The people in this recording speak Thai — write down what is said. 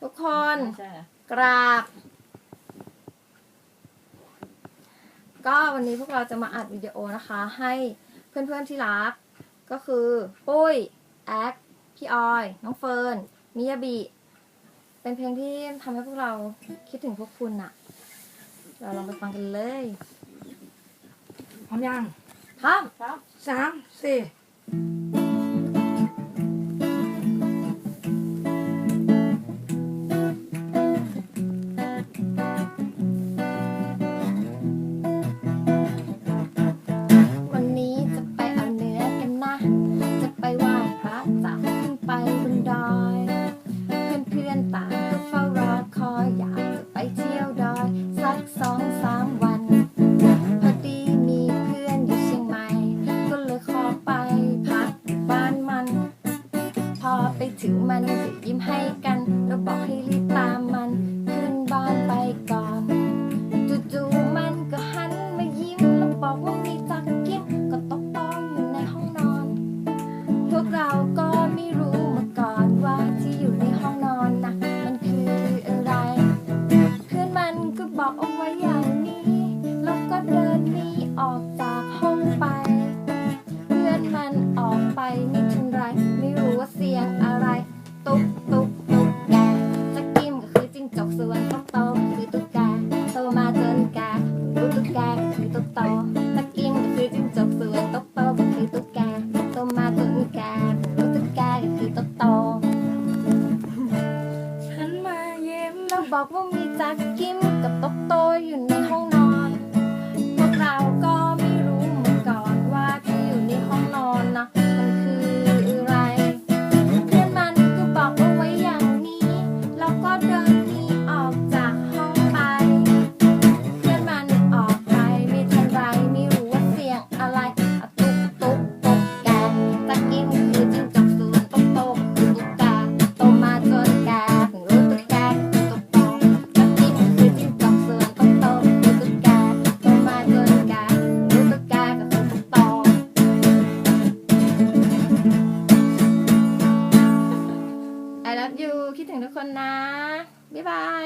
ทุกคนใช่อะกราบ ก็วันนี้พวกเราจะมาอัดวิดีโอนะคะ ให้เพื่อนๆที่รัก ก็คือปุ้ยแอคพี่ออย น้องเฟิร์นมิยาบิ เป็นเพลงที่ทำให้พวกเราคิดถึงพวกคุณอะเราลองไปฟังกันเลยพร้อมยังพร้อมครับสามสี่ ไปบนดอย เพื่อนๆต่างก็เฝ้ารอคอยอยากจะไปเที่ยวดอย สักสองสามวัน พอดีมีเพื่อนอยู่เชียงใหม่ ก็เลยขอไปพักบ้านมัน พอไปถึงมันก็ยิ้มให้กัน แล้วบอกให้รีบตามมัน ตุ๊กโตจักกิมก็คือจิ้งจกส่วนตุ๊กโตก็คือตุ๊กแกตัวมาจนแกรู้ตุ๊กแกก็คือตุ๊กโตฉันมาเยี่ยมแล้วบอกว่ามีจักกิมกับตุ๊กโตอยู่ในห้อง love you คิดถึงทุกคนนะ บ๊ายบาย